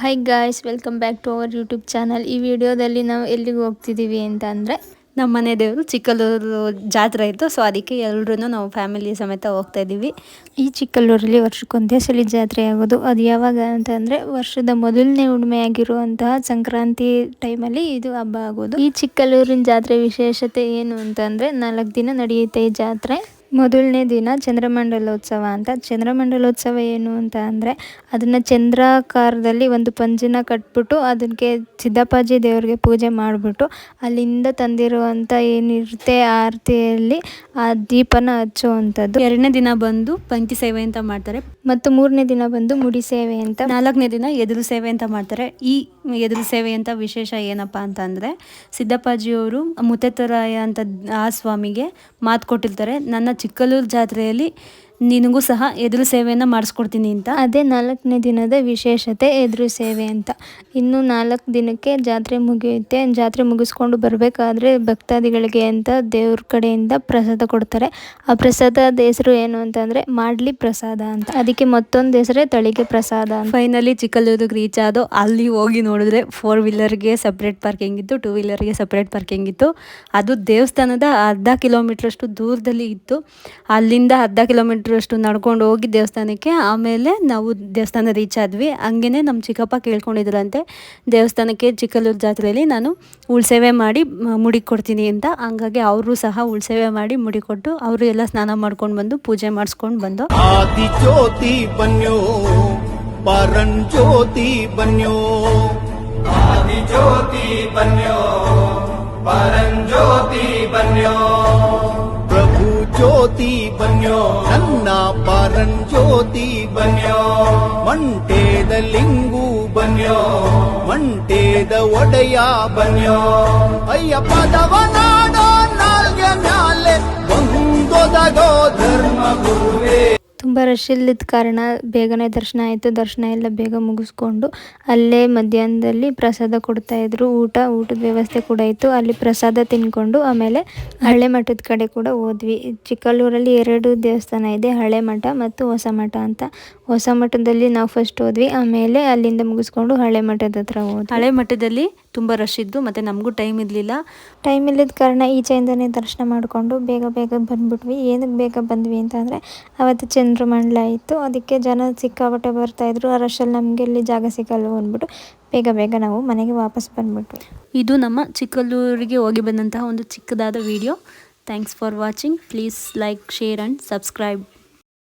Hi guys welcome back to our YouTube channel ಈ ವಿಡಿಯೋದಲ್ಲಿ ನಾವು ಎಲ್ಲಿಗೆ ಹೋಗ್ತಿದ್ದೀವಿ ಅಂತ ಅಂದರೆ ನಮ್ಮ ಮನೆ ದೇವರು ಚಿಕ್ಕಲ್ಲೂರು ಜಾತ್ರೆ ಇತ್ತು ಸೊ ಅದಕ್ಕೆ ಎಲ್ಲರೂ ನಾವು ಫ್ಯಾಮಿಲಿ ಸಮೇತ ಹೋಗ್ತಾ ಇದ್ದೀವಿ. ಈ ಚಿಕ್ಕಲ್ಲೂರಲ್ಲಿ ವರ್ಷಕ್ಕೊಂದೇ ಸಲ ಜಾತ್ರೆ ಆಗೋದು. ಅದು ಯಾವಾಗ ಅಂತಂದರೆ, ವರ್ಷದ ಮೊದಲನೇ ಉಣ್ಮೆ ಆಗಿರುವಂತಹ ಸಂಕ್ರಾಂತಿ ಟೈಮಲ್ಲಿ ಇದು ಹಬ್ಬ ಆಗೋದು. ಈ ಚಿಕ್ಕಲ್ಲೂರಿನ ಜಾತ್ರೆ ವಿಶೇಷತೆ ಏನು ಅಂತಂದರೆ, ನಾಲ್ಕು ದಿನ ನಡೆಯುತ್ತೆ ಈ ಜಾತ್ರೆ. ಮೊದಲನೇ ದಿನ ಚಂದ್ರಮಂಡಲೋತ್ಸವ ಅಂತ. ಚಂದ್ರಮಂಡಲೋತ್ಸವ ಏನು ಅಂತ ಅಂದರೆ ಅದನ್ನು ಚಂದ್ರಾಕಾರದಲ್ಲಿ ಒಂದು ಪಂಜಿನ ಕಟ್ಬಿಟ್ಟು ಅದಕ್ಕೆ ಸಿದ್ದಪ್ಪಾಜಿ ದೇವರಿಗೆ ಪೂಜೆ ಮಾಡಿಬಿಟ್ಟು ಅಲ್ಲಿಂದ ತಂದಿರುವಂಥ ಏನಿರುತ್ತೆ ಆರತಿಯಲ್ಲಿ ಆ ದೀಪನ ಹಚ್ಚುವಂಥದ್ದು. ಎರಡನೇ ದಿನ ಬಂದು ಪಂಕ್ತಿ ಸೇವೆ ಅಂತ ಮಾಡ್ತಾರೆ. ಮತ್ತು ಮೂರನೇ ದಿನ ಬಂದು ಮುಡಿ ಸೇವೆ ಅಂತ. ನಾಲ್ಕನೇ ದಿನ ಎದುರು ಸೇವೆ ಅಂತ ಮಾಡ್ತಾರೆ. ಈ ಎದುರು ಸೇವೆ ಅಂತ ವಿಶೇಷ ಏನಪ್ಪ ಅಂತ ಅಂದರೆ ಸಿದ್ದಪ್ಪಾಜಿಯವರು ಮುತ್ತೆತ್ತರಾಯ ಅಂತ ಆ ಸ್ವಾಮಿಗೆ ಮಾತು ಕೊಟ್ಟಿರ್ತಾರೆ. ನನ್ನ ಚಿಕ್ಕಲ್ಲೂರು ಜಾತ್ರೆಯಲ್ಲಿ ನಿನಗೂ ಸಹ ಎದುರು ಸೇವೆಯನ್ನು ಮಾಡಿಸ್ಕೊಡ್ತೀನಿ ಅಂತ? ಅದೇ ನಾಲ್ಕನೇ ದಿನದ ವಿಶೇಷತೆ ಎದುರು ಸೇವೆ ಅಂತ. ಇನ್ನು ನಾಲ್ಕು ದಿನಕ್ಕೆ ಜಾತ್ರೆ ಮುಗಿಯುತ್ತೆ. ಜಾತ್ರೆ ಮುಗಿಸ್ಕೊಂಡು ಬರಬೇಕಾದ್ರೆ ಭಕ್ತಾದಿಗಳಿಗೆ ಅಂತ ದೇವ್ರ ಕಡೆಯಿಂದ ಪ್ರಸಾದ ಕೊಡ್ತಾರೆ. ಆ ಪ್ರಸಾದದ ಹೆಸರು ಏನು ಅಂತಂದರೆ ಮಾಡ್ಲಿ ಪ್ರಸಾದ ಅಂತ. ಅದಕ್ಕೆ ಮತ್ತೊಂದು ಹೆಸರೇ ತಳಿಗೆ ಪ್ರಸಾದ ಅಂತ. ಫೈನಲಿ ಚಿಕ್ಕಲ್ಲೂರಿಗೆ ರೀಚ್ ಆದೋ ಅಲ್ಲಿ ಹೋಗಿ ನೋಡಿದ್ರೆ ಫೋರ್ ವೀಲರ್ಗೆ ಸಪ್ರೇಟ್ ಪಾರ್ಕಿಂಗ್ ಇತ್ತು ಟೂ ವೀಲರ್ಗೆ ಸಪ್ರೇಟ್ ಪಾರ್ಕಿಂಗ್ ಇತ್ತು ಅದು ದೇವಸ್ಥಾನದ ಅರ್ಧ ಕಿಲೋಮೀಟ್ರಷ್ಟು ದೂರದಲ್ಲಿ ಇತ್ತು. ಅಲ್ಲಿಂದ ಅರ್ಧ ಕಿಲೋಮೀಟ್ರ್ ಅಷ್ಟು ನಡ್ಕೊಂಡು ಹೋಗಿ ದೇವಸ್ಥಾನಕ್ಕೆ, ಆಮೇಲೆ ನಾವು ದೇವಸ್ಥಾನ ರೀಚ್ ಆದ್ವಿ. ಹಂಗೇ ನಮ್ಮ ಚಿಕ್ಕಪ್ಪ ಕೇಳ್ಕೊಂಡಿದ್ರಂತೆ, ದೇವಸ್ಥಾನಕ್ಕೆ ಚಿಕ್ಕಲ್ಲೂರು ಜಾತ್ರೆಯಲ್ಲಿ ನಾನು ಉಳ್ಸೇವೆ ಮಾಡಿ ಮುಡಿ ಕೊಡ್ತೀನಿ ಅಂತ. ಹಂಗಾಗಿ ಅವರು ಸಹ ಉಳ್ಸೇವೆ ಮಾಡಿ ಮುಡಿ ಕೊಟ್ಟು ಅವರು ಎಲ್ಲ ಸ್ನಾನ ಮಾಡ್ಕೊಂಡು ಬಂದು ಪೂಜೆ ಮಾಡಿಸ್ಕೊಂಡು ಬಂದು. ಆದಿ ಜ್ಯೋತಿ ಬನ್ಯೋ. ಪರಂ ಜ್ಯೋತಿ ಬನ್ಯೋ. ಜ್ಯೋತಿ ಬನ್ಯೋ. ನನ್ನ ಪರಂ ಜ್ಯೋತಿ ಬನ್ಯೋ. ಮಂಟೇದ ಲಿಂಗು ಬನ್ಯೋ. ಮಂಟೇದ ಒಡೆಯ ಬನ್ಯೋ. ಅಯ್ಯ ನಾಡೋ ತುಂಬ ರಶ್ ಇಲ್ಲದ ಕಾರಣ ಬೇಗನೆ ದರ್ಶನ ಆಯಿತು. ದರ್ಶನ ಎಲ್ಲ ಬೇಗ ಮುಗಿಸ್ಕೊಂಡು ಅಲ್ಲೇ ಮಧ್ಯಾಹ್ನದಲ್ಲಿ ಪ್ರಸಾದ ಕೊಡ್ತಾ ಇದ್ರು. ಊಟ ಊಟದ ವ್ಯವಸ್ಥೆ ಕೂಡ ಇತ್ತು. ಅಲ್ಲಿ ಪ್ರಸಾದ ತಿನ್ಕೊಂಡು ಆಮೇಲೆ ಹಳೆ ಮಠದ ಕಡೆ ಕೂಡ ಹೋದ್ವಿ. ಚಿಕ್ಕಲ್ಲೂರಲ್ಲಿ ಎರಡು ದೇವಸ್ಥಾನ ಇದೆ ಹಳೆ ಮಠ ಮತ್ತು ಹೊಸ ಮಠ ಅಂತ. ಹೊಸ ಮಠದಲ್ಲಿ ನಾವು ಫಸ್ಟ್ ಹೋದ್ವಿ. ಆಮೇಲೆ ಅಲ್ಲಿಂದ ಮುಗಿಸ್ಕೊಂಡು ಹಳೆ ಮಠದ ಹತ್ರ ಹೋದ್ವಿ. ಹಳೆ ಮಠದಲ್ಲಿ ತುಂಬ ರಶ್ ಇದ್ದು ಮತ್ತು ನಮಗೂ ಟೈಮ್ ಇರಲಿಲ್ಲ. ಟೈಮ್ ಇಲ್ಲದ ಕಾರಣ ಈಚೆಯಿಂದನೇ ದರ್ಶನ ಮಾಡಿಕೊಂಡು ಬೇಗ ಬೇಗ ಬಂದ್ಬಿಟ್ವಿ. ಏನಕ್ಕೆ ಬೇಗ ಬಂದ್ವಿ ಅಂತಂದರೆ ಅವತ್ತು ಚಂದ್ರಮಂಡಲ ಇತ್ತು ಅದಕ್ಕೆ ಜನ ಸಿಕ್ಕಾಪಟ್ಟೆ ಬರ್ತಾಯಿದ್ರು ಆ ರಶಲ್ಲಿ ನಮಗೆ ಇಲ್ಲಿ ಜಾಗ ಸಿಗಲ್ಲ ಅಂದ್ಬಿಟ್ಟು ಬೇಗ ಬೇಗ ನಾವು ಮನೆಗೆ ವಾಪಸ್ ಬಂದ್ಬಿಟ್ವಿ. ಇದು ನಮ್ಮ ಚಿಕ್ಕಲ್ಲೂರಿಗೆ ಹೋಗಿ ಬಂದಂತಹ ಒಂದು ಚಿಕ್ಕದಾದ video thanks for watching please like share and subscribe